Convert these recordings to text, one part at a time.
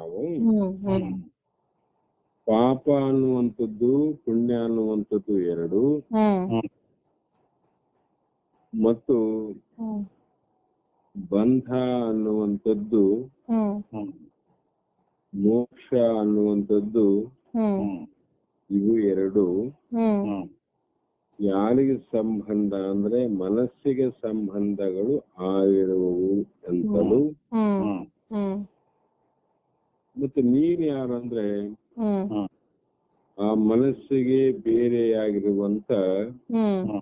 ನಾವು ಪಾಪ ಅನ್ನುವಂಥದ್ದು ಪುಣ್ಯ ಅನ್ನುವಂಥದ್ದು ಎರಡು. ಹ್ಮ್. ಮತ್ತು ಹ್ಮ್. ಬಂಧ ಅನ್ನುವಂಥದ್ದು ಹ್ಮ್. ಮೋಕ್ಷ ಅನ್ನುವಂಥದ್ದು ಹ್ಮ್. ಇವು ಎರಡು. ಹ್ಮ್. ಯಾರಿಗೆ ಸಂಬಂಧ ಅಂದ್ರೆ ಮನಸ್ಸಿಗೆ ಸಂಬಂಧಗಳು ಆಗಿರುವವು ಅಂತಲೂ ಹ್ಮ್. ಹ್ಮ್. ಮತ್ತೆ ನೀನ್ ಯಾರಂದ್ರೆ ಹ್ಮ್. ಆ ಮನಸ್ಸಿಗೆ ಬೇರೆಯಾಗಿರುವಂತ ಹ್ಮ್.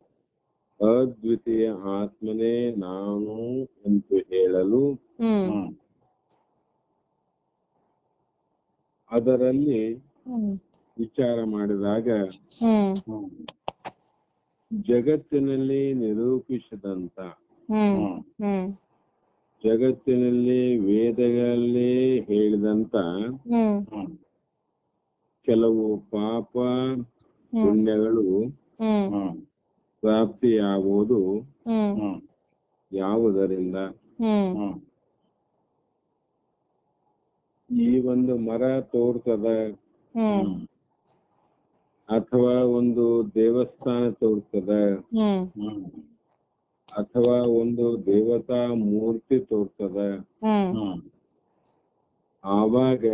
ಅದ್ವಿತೀಯ ಆತ್ಮನೇ ನಾನು ಎಂದು ಹೇಳಲು ಹ್ಮ್. ಅದರಲ್ಲಿ ಹ್ಮ್. ವಿಚಾರ ಮಾಡಿದಾಗ ಹ್ಮ್. ಜಗತ್ತಿನಲ್ಲಿ ನಿರೂಪಿಸಿದಂತ ಹ್ಮ್. ಹ್ಮ್. ಜಗತ್ತಿನಲ್ಲಿ ವೇದಗಳಲ್ಲಿ ಹೇಳಿದಂತ ಕೆಲವು ಪಾಪ ಪುಣ್ಯಗಳು ಹ್ಮ್. ಪ್ರಾಪ್ತಿಯಾಗುವುದು ಹ್ಮ್. ಯಾವುದರಿಂದ? ಹ್ಮ್. ಈ ಒಂದು ಮರ ತೋರ್ತದ? ಹ್ಮ್. ಅಥವಾ ಒಂದು ದೇವಸ್ಥಾನ ತೋರ್ತದ? ಹ್ಮ್. ಅಥವಾ ಒಂದು ದೇವತಾ ಮೂರ್ತಿ ತೋರ್ತದ. ಹ್ಮ್. ಆವಾಗ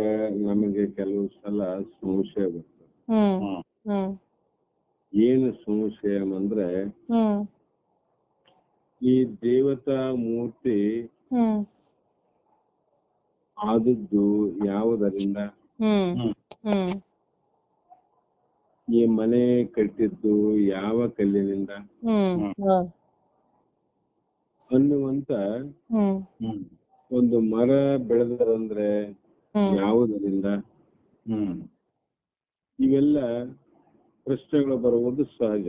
ನಮಗೆ ಕೆಲವು ಸಲ ಸಂಶಯ ಬರ್ತದೆ. ಹ್ಮ್. ಹ್ಮ್. ಏನು ಸಂಶಯ ಅಂದ್ರೆ ಹ್ಮ್. ಈ ದೇವತಾ ಮೂರ್ತಿ ಹ್ಮ್. ಆದದ್ದು ಯಾವುದರಿಂದ? ಹ್ಮ್. ಹ್ಮ್. ಈ ಮನೆ ಕಟ್ಟಿದ್ದು ಯಾವ ಕಲ್ಲಿನಿಂದ? ಅನ್ನುವಂತ ಹ್ಮ್. ಒಂದು ಮರ ಬೆಳೆದರಂದ್ರೆ ಹ್ಮ್. ಯಾವುದರಿಂದ? ಇವೆಲ್ಲ ಪ್ರಶ್ನೆಗಳು ಬರುವುದು ಸಹಜ.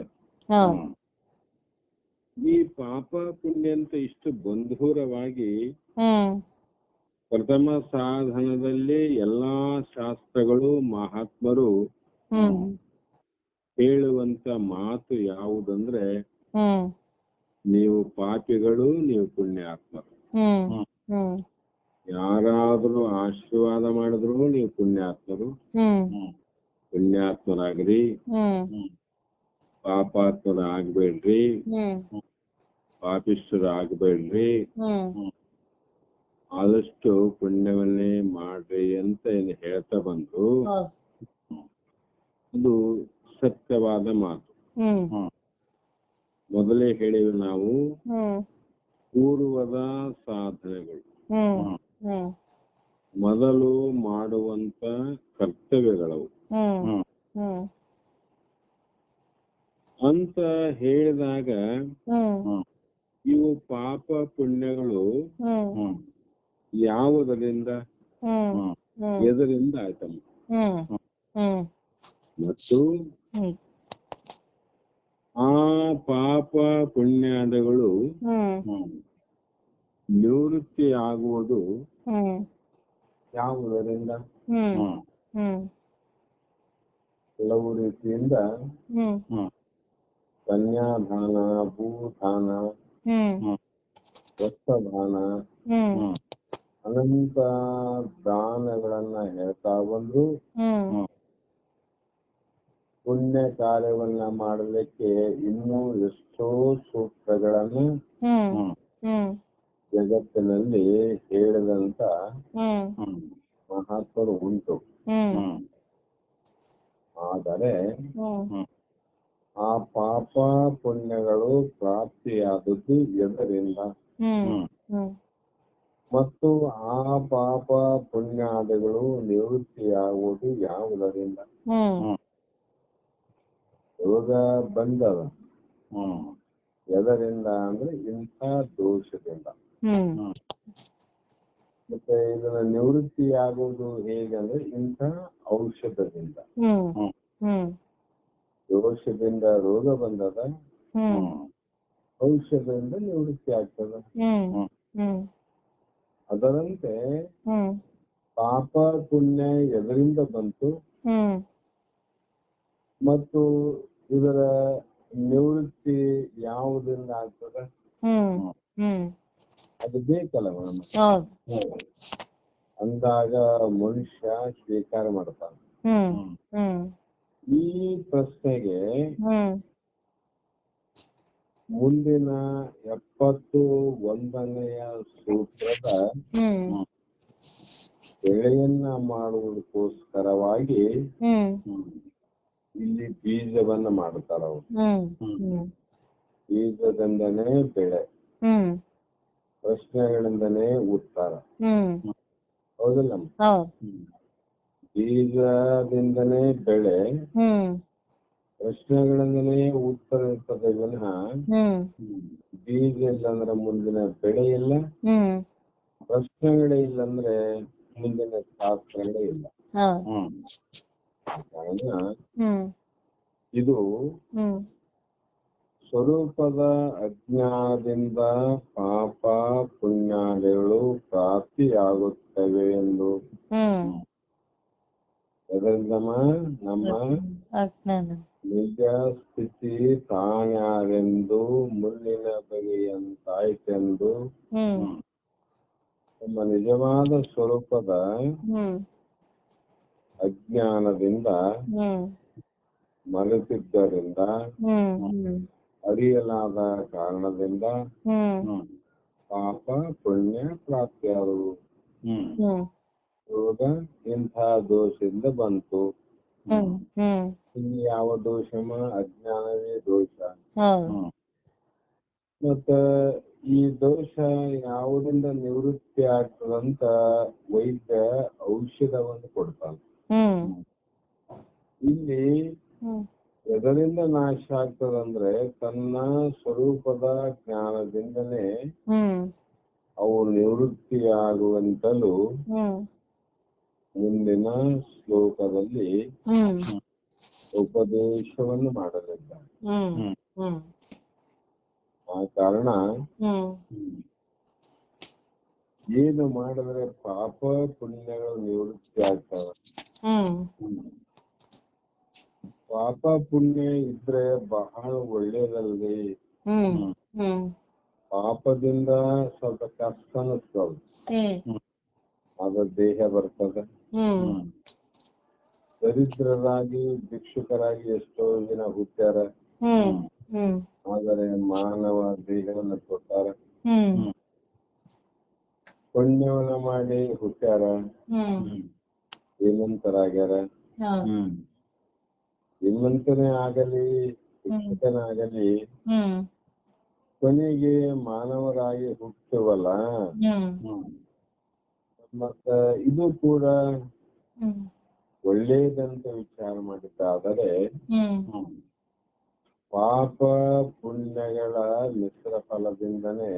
ಈ ಪಾಪ ಪುಣ್ಯ ಅಂತ ಇಷ್ಟು ಬಂಧೂರವಾಗಿ ಹ್ಮ್. ಪ್ರಥಮ ಸಾಧನದಲ್ಲಿ ಎಲ್ಲಾ ಶಾಸ್ತ್ರಗಳು ಮಹಾತ್ಮರು ಹ್ಮ್. ಹೇಳುವಂತ ಮಾತು ಯಾವುದಂದ್ರೆ ಹ್ಮ್. ನೀವು ಪಾಪಿಗಳು ನೀವು ಪುಣ್ಯಾತ್ಮರು. ಯಾರಾದ್ರೂ ಆಶೀರ್ವಾದ ಮಾಡಿದ್ರು ನೀವು ಪುಣ್ಯಾತ್ಮರು. ಹ್ಮ್. ಪುಣ್ಯಾತ್ಮರಾಗ್ರಿ. ಹ್ಮ್. ಪಾಪಾತ್ಮರ ಆಗ್ಬೇಡ್ರಿ ಹ್ಮ್. ಪಾಪಿಷ್ಠರು ಆಗ್ಬೇಡ್ರಿ ಹ್ಮ್. ಆದಷ್ಟು ಪುಣ್ಯವನ್ನೇ ಮಾಡ್ರಿ ಅಂತ ಏನು ಹೇಳ್ತಾ ಬಂದ್ರು. ಅದು ಸತ್ಯವಾದ ಮಾತು. ಹ್ಮ್. ಮೊದಲೇ ಹೇಳಿವೆ ನಾವು ಹ್ಮ್ ಪೂರ್ವದ ಸಾಧನೆಗಳು ಹ್ಮ್ ಹ್ಮ್ ಮೊದಲು ಮಾಡುವಂತ ಕರ್ತವ್ಯಗಳವು ಹ್ಮ್ ಹ್ಮ್ ಅಂತ ಹೇಳಿದಾಗ ಹ್ಮ್ ಇವು ಪಾಪ ಪುಣ್ಯಗಳು ಹ್ಮ್ ಯಾವುದರಿಂದ ಎದರಿಂದ ಆಯ್ತಮ್ಮ ಹ್ಮ್ ಹ್ಮ್ ಮತ್ತು ಹ್ಮ್ ಆ ಪಾಪ ಪುಣ್ಯಾದಗಳು ನಿವೃತ್ತಿ ಆಗುವುದು ಯಾವುದರಿಂದ? ಕೆಲವು ರೀತಿಯಿಂದ ಕನ್ಯಾದಾನ ಭೂದಾನ ಹ್ಮ್. ಅನಂತ ದಾನಗಳನ್ನ ಹೇಳ್ತಾ ಬಂದ್ರು. ಪುಣ್ಯ ಕಾರ್ಯವನ್ನ ಮಾಡಲಿಕ್ಕೆ ಇನ್ನೂ ಎಷ್ಟೋ ಸೂತ್ರಗಳನ್ನು ಹ್ಮ್. ಹ್ಮ್. ಜಗತ್ತಿನಲ್ಲಿ ಹೇಳಿದಂತ ಹ್ಮ್. ಮಹಾತ್ಮರು ಉಂಟು. ಹ್ಮ್. ಆದರೆ ಹ್ಮ್. ಆ ಪಾಪ ಪುಣ್ಯಗಳು ಪ್ರಾಪ್ತಿಯಾದದ್ದು ಎದರಿಂದ? ಹ್ಮ್. ಹ್ಮ್. ಮತ್ತು ಆ ಪಾಪ ಪುಣ್ಯಾದಿಗಳು ನಿವೃತ್ತಿಯಾಗುವುದು ಯಾವುದರಿಂದ? ಯೋಗ ಬಂದದ. ಎದರಿಂದ ಅಂದ್ರೆ ಇಂಥ ದೋಷದಿಂದ. ಹ್ಮ್. ಮತ್ತೆ ಇದನ್ನ ನಿವೃತ್ತಿಯಾಗುವುದು ಹೇಗಂದ್ರೆ ಇಂಥ ಔಷಧದಿಂದ. ಹ್ಮ್. ಹ್ಮ್. ದೋಷದಿಂದ ರೋಗ ಬಂದದ. ಹ್ಮ್. ಔಷಧದಿಂದ ನಿವೃತ್ತಿ ಆಗ್ತದ. ಹ್ಮ್. ಹ್ಮ್. ಅದರಂತೆ ಹ್ಮ್. ಪಾಪ ಪುಣ್ಯ ಎದರಿಂದ ಬಂತು. ಹ್ಮ್. ಮತ್ತು ಇದರ ನಿವೃತ್ತಿ ಯಾವುದರಿಂದ ಆಗ್ತದೆ? ಹ್ಮ್ ಹ್ಮ್. ಅದು ಬೇಕಲ್ಲ ಮೇಡಮ್. ಅಂದಾಗ ಮನುಷ್ಯ ಸ್ವೀಕಾರ ಮಾಡ್ತಾನೆ. ಹ್ಮ್ ಹ್ಮ್. ಈ ಪ್ರಶ್ನೆಗೆ ಹ್ಮ್. ಮುಂದಿನ ಎಪ್ಪತ್ತು ಒಂದನೆಯ ಸೂತ್ರದ ಹ್ಮ್. ಬೆಳೆಯನ್ನ ಮಾಡುವುದಕ್ಕೋಸ್ಕರವಾಗಿ ಹ್ಮ್. ಇಲ್ಲಿ ಬೀಜವನ್ನ ಮಾಡ್ತಾರ ಅವ್ರು. ಬೀಜದಿಂದನೇ ಬೆಳೆ. ಹ್ಮ್. ಪ್ರಶ್ನೆಗಳಿಂದನೇ ಉತ್ತರ. ಹೌದಲ್ಲ ಹೌದಿಲ್ಲ ಹೌದ್. ಬೀಜದಿಂದನೇ ಬೆಳೆ. ಹ್ಮ್. ಪ್ರಶ್ನೆಗಳಿಂದನೇ ಉತ್ತರ ಇರ್ತದೆ ವಿನಃ. ಹ್ಮ್. ಬೀಜ ಇಲ್ಲ ಅಂದ್ರೆ ಮುಂದಿನ ಬೆಳೆ ಇಲ್ಲ. ಹ್ಮ್. ಪ್ರಶ್ನೆಗಳೇ ಇಲ್ಲ ಅಂದ್ರೆ ಮುಂದಿನ ಶಾಸ್ತ್ರಗಳೇ ಇಲ್ಲ. ಇದು ಸ್ವರೂಪದ ಅಜ್ಞಾದಿಂದ ಪಾಪ ಪುಣ್ಯಾದಿಗಳು ಪ್ರಾಪ್ತಿಯಾಗುತ್ತವೆ ಎಂದು. ಅದರಿಂದ ಅದರಿಂದಮ್ಮ ನಮ್ಮ ನಿಜ ಸ್ಥಿತಿ ತಾನ್ಯಾರೆಂದು ಮುಳ್ಳಿನ ಬಗೆಯಂತಾಯ್ತೆಂದು. ನಮ್ಮ ನಿಜವಾದ ಸ್ವರೂಪದ ಅಜ್ಞಾನದಿಂದ ಹ್ಮ್. ಮರೆತಿದ್ದರಿಂದ ಹ್ಮ್ ಹ್ಮ್. ಅರಿಯಲಾದ ಕಾರಣದಿಂದ ಹ್ಮ್. ಪಾಪ ಪುಣ್ಯ ಪ್ರಾಪ್ತಿಯಾದವು ಹ್ಮ್. ರೋಗ ಇಂಥ ದೋಷದಿಂದ ಬಂತು. ಹ್ಮ್ ಹ್ಮ್. ಇಲ್ಲಿ ಯಾವ ದೋಷಮ? ಅಜ್ಞಾನವೇ ದೋಷ. ಮತ್ತ ಈ ದೋಷ ಯಾವುದರಿಂದ ನಿವೃತ್ತಿ ಆಗ್ತದಂತ ವೈದ್ಯ ಔಷಧವನ್ನು ಕೊಡ್ತಾನೆ. ಇಲ್ಲಿ ಹ್ಮ್. ಎದರಿಂದ ನಾಶ ಆಗ್ತದಂದ್ರೆ ತನ್ನ ಸ್ವರೂಪದ ಜ್ಞಾನದಿಂದಲೇ ಹ್ಮ್. ಅವು ನಿವೃತ್ತಿಯಾಗುವಂತಲೂ ಹ್ಮ್. ಮುಂದಿನ ಶ್ಲೋಕದಲ್ಲಿ ಹ್ಮ್. ಉಪದೇಶವನ್ನು ಮಾಡಲಿದ್ದಾರೆ. ಹ್ಮ್. ಆ ಕಾರಣ ಏನು ಮಾಡಿದ್ರೆ ಪಾಪ ಪುಣ್ಯಗಳು ನಿವೃತ್ತಿ ಆಗ್ತವೆ ಹ್ಮ್ ಪಾಪ ಪುಣ್ಯ ಇದ್ರೆ ಬಹಳ ಒಳ್ಳೇದಲ್ರಿ ಪಾಪದಿಂದ ಸ್ವಲ್ಪ ಕಷ್ಟ ಅನಿಸ್ತದ ಅದ. ದೇಹ ಬರ್ತದ. ದರಿದ್ರರಾಗಿ ಭಿಕ್ಷುಕರಾಗಿ ಎಷ್ಟೋ ದಿನ ಹುಟ್ಟ್ಯಾರ. ಆದರೆ ಮಾನವ ದೇಹವನ್ನ ಕೊಟ್ಟಾರ. ಪುಣ್ಯವನ್ನ ಮಾಡಿ ಹುಟ್ಟ್ಯಾರ. ಹ್ಮ್. ಶ್ರೀಮಂತರಾಗ್ಯಾರ. ಶ್ರೀಮಂತನೇ ಆಗಲಿ ಶಿಕ್ಷಕನಾಗಲಿ ಹ್ಮ್. ಕೊನೆಗೆ ಮಾನವರಾಗಿ ಹುಟ್ಟುವಲ್ಲ ಹ್ಮ್. ಮತ್ತ ಇದು ಕೂಡ ಒಳ್ಳೇದಂತ ವಿಚಾರ ಮಾಡಿದ್ದಾದರೆ ಹ್ಮ್. ಪಾಪ ಪುಣ್ಯಗಳ ಮಿಶ್ರ ಫಲದಿಂದನೇ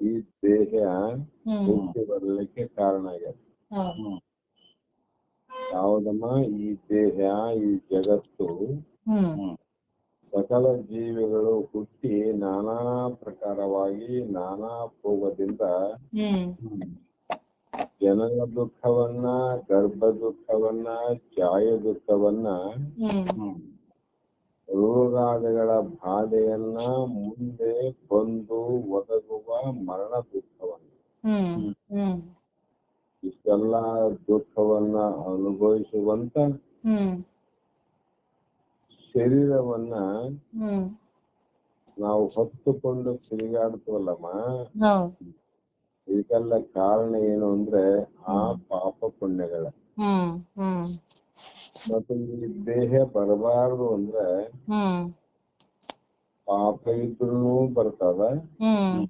ಈ ದೇಹ ಹುಟ್ಟಿ ಬರಲಿಕ್ಕೆ ಕಾರಣ ಆಗ್ಯದ. ಯಾವುದಮ್ಮ ಈ ದೇಹ ಈ ಜಗತ್ತು ಹ್ಮ್. ಸಕಲ ಜೀವಿಗಳು ಹುಟ್ಟಿ ನಾನಾ ಪ್ರಕಾರವಾಗಿ ನಾನಾ ಭೋಗದಿಂದ ಹ್ಮ್. ಜನನ ದುಃಖವನ್ನ ಗರ್ಭ ದುಃಖವನ್ನ ಛಾಯ ದುಃಖವನ್ನ ಹ್ಮ್. ರೋಗಾದಿಗಳ ಬಾಧೆಯನ್ನ ಮುಂದೆ ಬಂದು ಒದಗುವ ಮರಣ ದುಃಖವನ್ನ. ಹ್ಮ್. ಹ್ಮ್. ಇಷ್ಟೆಲ್ಲ ದುಃಖವನ್ನ ಅನುಭವಿಸುವಂತ ಶರೀರವನ್ನ ನಾವು ಹೊತ್ತುಕೊಂಡು ತಿರುಗಾಡ್ತವಲ್ಲಮ್ಮ? ಇದಕ್ಕೆಲ್ಲ ಕಾರಣ ಏನು ಅಂದ್ರೆ ಆ ಪಾಪ ಪುಣ್ಯಗಳ. ಮತ್ತೆ ಈ ದೇಹ ಬರಬಾರದು ಅಂದ್ರೆ ಪಾಪ ಇದ್ರು ಬರ್ತದ ಹ್ಮ್.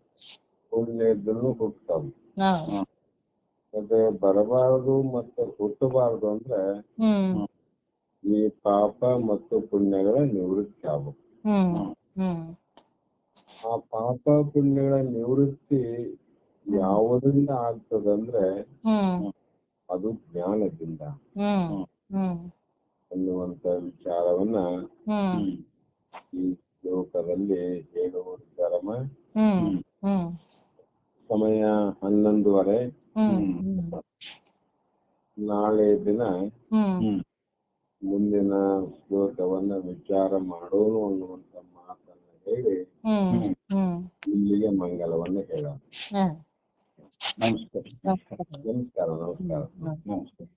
ಪುಣ್ಯ ಇದ್ರೂ ಹುಟ್ಟತಾವ ಮತ್ತೆ ಬರಬಾರದು ಮತ್ತೆ ಹುಟ್ಟಬಾರದು ಅಂದ್ರೆ ಈ ಪಾಪ ಮತ್ತು ಪುಣ್ಯಗಳ ನಿವೃತ್ತಿ ಆಗಬೇಕು. ಆ ಪಾಪ ಪುಣ್ಯಗಳ ನಿವೃತ್ತಿ ಯಾವುದರಿಂದ ಆಗ್ತದಂದ್ರೆ ಅಂದ್ರ ಅದು ಜ್ಞಾನದಿಂದ. ಅನ್ನುವಂತ ವಿಚಾರವನ್ನ ಈ ಶ್ಲೋಕದಲ್ಲಿ ಹೇಳುವ ಧರ್ಮ. ಸಮಯ ಹನ್ನೊಂದುವರೆ. ನಾಳೆ ದಿನ ಹ್ಮ್ ಮುಂದಿನ ಶ್ಲೋಕವನ್ನ ವಿಚಾರ ಮಾಡೋಣ ಅನ್ನುವಂತ ಮಾತನ್ನ ಹೇಳಿ ಹ್ಮ್ ಹ್ಮ್ ಇಲ್ಲಿಗೆ ಮಂಗಲವನ್ನ ಹೇಳೋಣ ಹ್ಮ್ ನಮಸ್ಕಾರ ನಮಸ್ಕಾರ ನಮಸ್ಕಾರ ನಮಸ್ಕಾರ ಹ್ಮ್. ನಮಸ್ಕಾರ